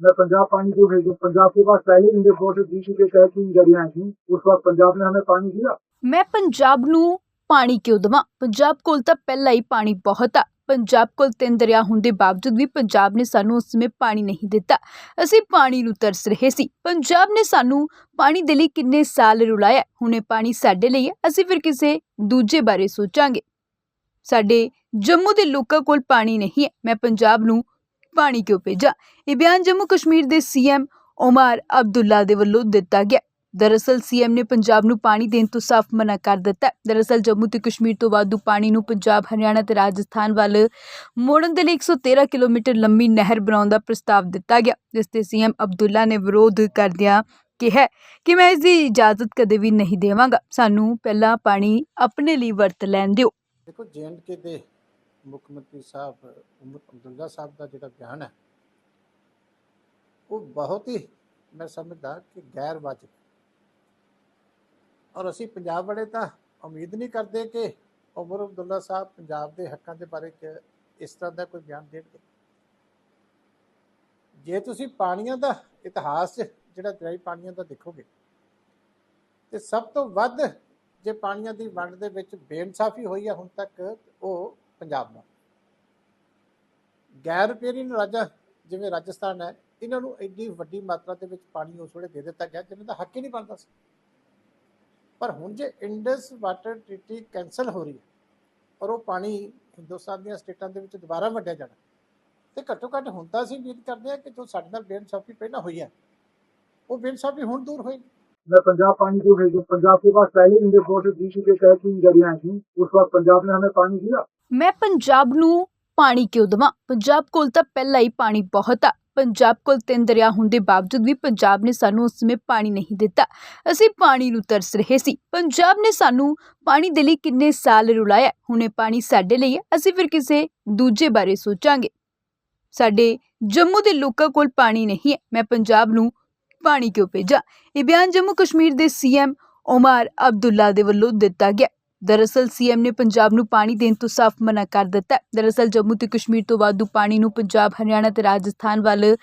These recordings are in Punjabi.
मैं पंजाब पानी क्यों भेजूं पंजाब के पास पहले इंडियन फोर्स डीसी के तहत तीन गाड़ियां आई थी उस वक्त पंजाब ने हमें पानी दिया ਮੈਂ ਪੰਜਾਬ ਨੂੰ ਪਾਣੀ ਕਿਉਂ ਦੇਵਾਂ ਪੰਜਾਬ ਕੋਲ ਤਾਂ ਪਹਿਲਾਂ ਹੀ ਪਾਣੀ ਬਹੁਤ ਆ ਪੰਜਾਬ ਕੋਲ ਤਿੰਨ ਦਰਿਆ ਹੋਣ ਦੇ ਬਾਵਜੂਦ ਵੀ ਪੰਜਾਬ ਨੇ ਸਾਨੂੰ ਉਸ ਸਮੇਂ ਪਾਣੀ ਨਹੀਂ ਦਿੱਤਾ ਅਸੀਂ ਪਾਣੀ ਨੂੰ ਤਰਸ ਰਹੇ ਸੀ ਪੰਜਾਬ ਨੇ ਸਾਨੂੰ ਪਾਣੀ ਦੇ ਲਈ ਕਿੰਨੇ ਸਾਲ ਰੁਲਾਇਆ ਹੁਣ ਇਹ ਪਾਣੀ ਸਾਡੇ ਲਈ ਹੈ ਅਸੀਂ ਫਿਰ ਕਿਸੇ ਦੂਜੇ ਬਾਰੇ ਸੋਚਾਂਗੇ ਸਾਡੇ ਜੰਮੂ ਦੇ ਲੋਕਾਂ ਕੋਲ ਪਾਣੀ ਨਹੀਂ ਹੈ ਮੈਂ ਪੰਜਾਬ ਨੂੰ ਪਾਣੀ ਕਿਉਂ ਭੇਜਾਂ? ਇਹ ਬਿਆਨ ਜੰਮੂ ਕਸ਼ਮੀਰ ਦੇ ਸੀਐਮ ਉਮਰ ਅਬਦੁੱਲਾ ਦੇ ਵੱਲੋਂ ਦਿੱਤਾ ਗਿਆ। ਦਰਅਸਲ ਸੀਐਮ ਨੇ ਪੰਜਾਬ ਨੂੰ ਪਾਣੀ ਦੇਣ ਤੋਂ ਸਾਫ਼ ਮਨਾ ਕਰ ਦਿੱਤਾ। ਦਰਅਸਲ ਜੰਮੂ ਤੇ ਕਸ਼ਮੀਰ ਤੋਂ ਵਾਧੂ ਪਾਣੀ ਨੂੰ ਪੰਜਾਬ, ਹਰਿਆਣਾ ਤੇ ਰਾਜਸਥਾਨ ਵੱਲ ਮੋੜਨ ਦੇ ਲਈ 113 ਕਿਲੋਮੀਟਰ ਲੰਮੀ ਨਹਿਰ ਬਣਾਉਣ ਦਾ ਪ੍ਰਸਤਾਵ ਦਿੱਤਾ ਗਿਆ, ਜਿਸ ਤੇ ਸੀਐਮ ਅਬਦੁੱਲਾ ਨੇ ਵਿਰੋਧ ਕਰਦਿਆਂ ਕਿਹਾ ਕਿ ਮੈਂ ਇਸ ਦੀ ਇਜਾਜ਼ਤ ਕਦੇ ਵੀ ਨਹੀਂ ਦੇਵਾਂਗਾ। ਸਾਨੂੰ ਪਹਿਲਾਂ ਪਾਣੀ ਆਪਣੇ ਲਈ ਵਰਤ ਲੈਣ ਦਿਓ। ਦੇਖੋ ਕੇ ਦੇ ਮੁੱਖ ਮੰਤਰੀ ਸਾਹਿਬ ਉਮਰ ਅਬਦੁੱਲਾ ਸਾਹਿਬ ਦਾ ਜਿਹੜਾ ਬਿਆਨ ਹੈ, ਉਹ ਬਹੁਤ ਹੀ ਮੈਂ ਸਮਝਦਾ ਕਿ ਗੈਰ ਵਾਜਬ ਔਰ ਅਸੀਂ ਪੰਜਾਬ ਵਾਲੇ ਤਾਂ ਉਮੀਦ ਨਹੀਂ ਕਰਦੇ ਕਿ ਉਮਰ ਅਬਦੁੱਲਾ ਸਾਹਿਬ ਪੰਜਾਬ ਦੇ ਹੱਕਾਂ ਦੇ ਬਾਰੇ ਚ ਇਸ ਤਰ੍ਹਾਂ ਦਾ ਕੋਈ ਬਿਆਨ ਦੇਣਗੇ। ਜੇ ਤੁਸੀਂ ਪਾਣੀਆਂ ਦਾ ਇਤਿਹਾਸ ਜਿਹੜਾ ਦਰਿਆਈ ਪਾਣੀਆਂ ਦਾ ਦੇਖੋਗੇ, ਤੇ ਸਭ ਤੋਂ ਵੱਧ ਜੇ ਪਾਣੀਆਂ ਦੀ ਵੰਡ ਦੇ ਵਿੱਚ ਬੇਇਨਸਾਫੀ ਹੋਈ ਹੈ ਹੁਣ ਤੱਕ, ਉਹ ਪੰਜਾਬ ਨਾਲ ਗੈਰ ਪੇਰੀਨ ਰਾਜਾ ਜਿਵੇਂ ਰਾਜਸਥਾਨ ਹੈ ਇਹਨਾਂ ਨੂੰ ਇੰਨੀ ਵੱਡੀ ਮਾਤਰਾ ਦੇ ਵਿੱਚ ਪਾਣੀ ਉਸ ਵੇਲੇ ਦੇ ਦਿੱਤਾ ਗਿਆ ਜਿਹਨਾਂ ਦਾ ਹੱਕ ਹੀ ਨਹੀਂ ਬਣਦਾ ਸੀ ਪਰ ਹੁਣ ਜੇ ਇੰਡਸ ਵਾਟਰ ਟ੍ਰੀਟੀ ਕੈਨਸਲ ਹੋ ਰਹੀ ਹੈ ਔਰ ਉਹ ਪਾਣੀ ਹਿੰਦੁਸਤਾਨ ਦੀਆਂ ਸਟੇਟਾਂ ਦੇ ਵਿੱਚ ਦੁਬਾਰਾ ਵੰਡਿਆ ਜਾਣਾ ਤੇ ਘੱਟੋ ਘੱਟ ਹੁਣ ਤਾਂ ਅਸੀਂ ਉਮੀਦ ਕਰਦੇ ਹਾਂ ਕਿ ਜੋ ਸਾਡੇ ਨਾਲ ਬੇਇਨਸਾਫੀ ਪਹਿਲਾਂ ਹੋਈ ਹੈ ਉਹ ਬੇਇਨਸਾਫੀ ਹੁਣ ਦੂਰ ਹੋਏਗੀ मैं पंजाब पानी क्यों भेजूं पंजाब के पास पहले इंडियन फोर्स डीसी के तहत तीन गाड़ियां आई थी उस वक्त पंजाब ने हमें पानी दिया ਮੈਂ ਪੰਜਾਬ ਨੂੰ ਪਾਣੀ ਕਿਉਂ ਦੇਵਾਂ? ਪੰਜਾਬ ਕੋਲ ਤਾਂ ਪਹਿਲਾਂ ਹੀ ਪਾਣੀ ਬਹੁਤ ਆ। ਪੰਜਾਬ ਕੋਲ ਤਿੰਨ ਦਰਿਆ ਹੋਣ ਦੇ ਬਾਵਜੂਦ ਵੀ ਪੰਜਾਬ ਨੇ ਸਾਨੂੰ ਉਸ ਸਮੇਂ ਪਾਣੀ ਨਹੀਂ ਦਿੱਤਾ। ਅਸੀਂ ਪਾਣੀ ਨੂੰ ਤਰਸ ਰਹੇ ਸੀ। ਪੰਜਾਬ ਨੇ ਸਾਨੂੰ ਪਾਣੀ ਦੇ ਲਈ ਕਿੰਨੇ ਸਾਲ ਰੁਲਾਇਆ। ਹੁਣੇ ਪਾਣੀ ਸਾਡੇ ਲਈ ਹੈ। ਅਸੀਂ ਫਿਰ ਕਿਸੇ ਦੂਜੇ ਬਾਰੇ ਸੋਚਾਂਗੇ। ਸਾਡੇ ਜੰਮੂ ਦੇ ਲੋਕਾਂ ਕੋਲ ਪਾਣੀ ਨਹੀਂ ਹੈ। ਮੈਂ ਪੰਜਾਬ ਨੂੰ ਪਾਣੀ ਕਿਉਂ ਭੇਜਾਂ? ਇਹ ਬਿਆਨ ਜੰਮੂ ਕਸ਼ਮੀਰ ਦੇ ਸੀਐਮ ਉਮਰ ਅਬਦੁੱਲਾ ਦੇ ਵੱਲੋਂ ਦਿੱਤਾ ਗਿਆ। ਦਰਅਸਲ ਸੀਐਮ ਨੇ ਪੰਜਾਬ ਨੂੰ ਪਾਣੀ ਦੇਣ ਤੋਂ ਸਾਫ਼ ਮਨਾ ਕਰ ਦਿੱਤਾ ਦਰਅਸਲ ਜੰਮੂ ਤੇ ਕਸ਼ਮੀਰ ਤੋਂ ਵਾਧੂ ਪਾਣੀ ਨੂੰ ਪੰਜਾਬ, ਹਰਿਆਣਾ ਤੇ ਰਾਜਸਥਾਨ ਵੱਲ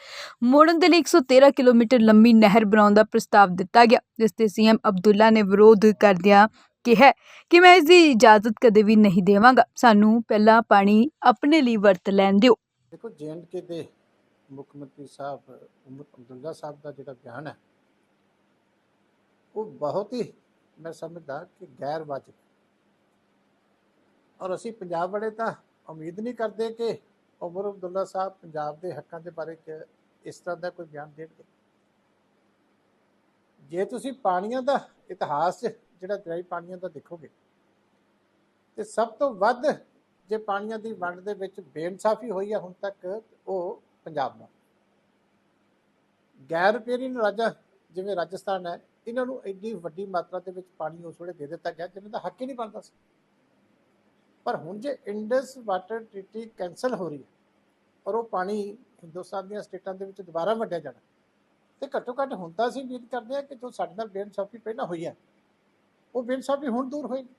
ਮੋੜਨ ਦੇ ਲਈ 113 ਕਿਲੋਮੀਟਰ ਲੰਮੀ ਨਹਿਰ ਬਣਾਉਣ ਦਾ ਪ੍ਰਸਤਾਵ ਦਿੱਤਾ ਗਿਆ, ਜਿਸ ਤੇ ਸੀਐਮ ਅਬਦੁੱਲਾ ਨੇ ਵਿਰੋਧ ਕਰਦਿਆਂ ਕਿਹਾ ਕਿ ਮੈਂ ਇਸ ਦੀ ਇਜਾਜ਼ਤ ਕਦੇ ਵੀ ਨਹੀਂ ਦੇਵਾਂਗਾ। ਸਾਨੂੰ ਪਹਿਲਾਂ ਪਾਣੀ ਆਪਣੇ ਲਈ ਵਰਤ ਲੈਣ ਦਿਓ। ਦੇਖੋ ਕੇ ਦੇ ਮੁੱਖ ਮੰਤਰੀ ਸਾਹਿਬ ਉਮਰ ਅਬਦੁੱਲਾ ਸਾਹਿਬ ਦਾ ਜਿਹੜਾ ਬਿਆਨ ਹੈ, ਉਹ ਬਹੁਤ ਹੀ ਮੈਂ ਸਮਝਦਾ ਕਿ ਗੈਰ ਵਾਜਬ ਔਰ ਅਸੀਂ ਪੰਜਾਬ ਵਾਲੇ ਤਾਂ ਉਮੀਦ ਨਹੀਂ ਕਰਦੇ ਕਿ ਉਮਰ ਅਬਦੁੱਲਾ ਸਾਹਿਬ ਪੰਜਾਬ ਦੇ ਹੱਕਾਂ ਦੇ ਬਾਰੇ ਚ ਇਸ ਤਰ੍ਹਾਂ ਦਾ ਕੋਈ ਬਿਆਨ ਦੇਣਗੇ। ਜੇ ਤੁਸੀਂ ਪਾਣੀਆਂ ਦਾ ਇਤਿਹਾਸ ਜਿਹੜਾ ਦਰਿਆਈ ਪਾਣੀਆਂ ਦਾ ਦੇਖੋਗੇ, ਤੇ ਸਭ ਤੋਂ ਵੱਧ ਜੇ ਪਾਣੀਆਂ ਦੀ ਵੰਡ ਦੇ ਵਿੱਚ ਬੇਇਨਸਾਫੀ ਹੋਈ ਹੈ ਹੁਣ ਤੱਕ ਉਹ ਪੰਜਾਬ ਨਾਲ। ਗੈਰ ਪੇਰੀਨ ਰਾਜਾ ਜਿਵੇਂ ਰਾਜਸਥਾਨ ਹੈ, ਇਹਨਾਂ ਨੂੰ ਇੰਨੀ ਵੱਡੀ ਮਾਤਰਾ ਦੇ ਵਿੱਚ ਪਾਣੀ ਉਸ ਵੇਲੇ ਦੇ ਦਿੱਤਾ ਗਿਆ ਜਿਹਨਾਂ ਦਾ ਹੱਕ ਹੀ ਨਹੀਂ ਬਣਦਾ ਸੀ। ਪਰ ਹੁਣ ਜੇ ਇੰਡਸ ਵਾਟਰ ਟ੍ਰੀਟੀ ਕੈਨਸਲ ਹੋ ਰਹੀ ਹੈ ਔਰ ਉਹ ਪਾਣੀ ਹਿੰਦੁਸਤਾਨ ਦੀਆਂ ਸਟੇਟਾਂ ਦੇ ਵਿੱਚ ਦੁਬਾਰਾ ਵੰਡਿਆ ਜਾਣਾ, ਤੇ ਘੱਟੋ ਘੱਟ ਹੁਣ ਤਾਂ ਅਸੀਂ ਉਮੀਦ ਕਰਦੇ ਹਾਂ ਕਿ ਜੋ ਸਾਡੇ ਨਾਲ ਬੇਇਨਸਾਫੀ ਪਹਿਲਾਂ ਹੋਈ ਹੈ, ਉਹ ਬੇਇਨਸਾਫੀ ਹੁਣ ਦੂਰ ਹੋਏਗੀ।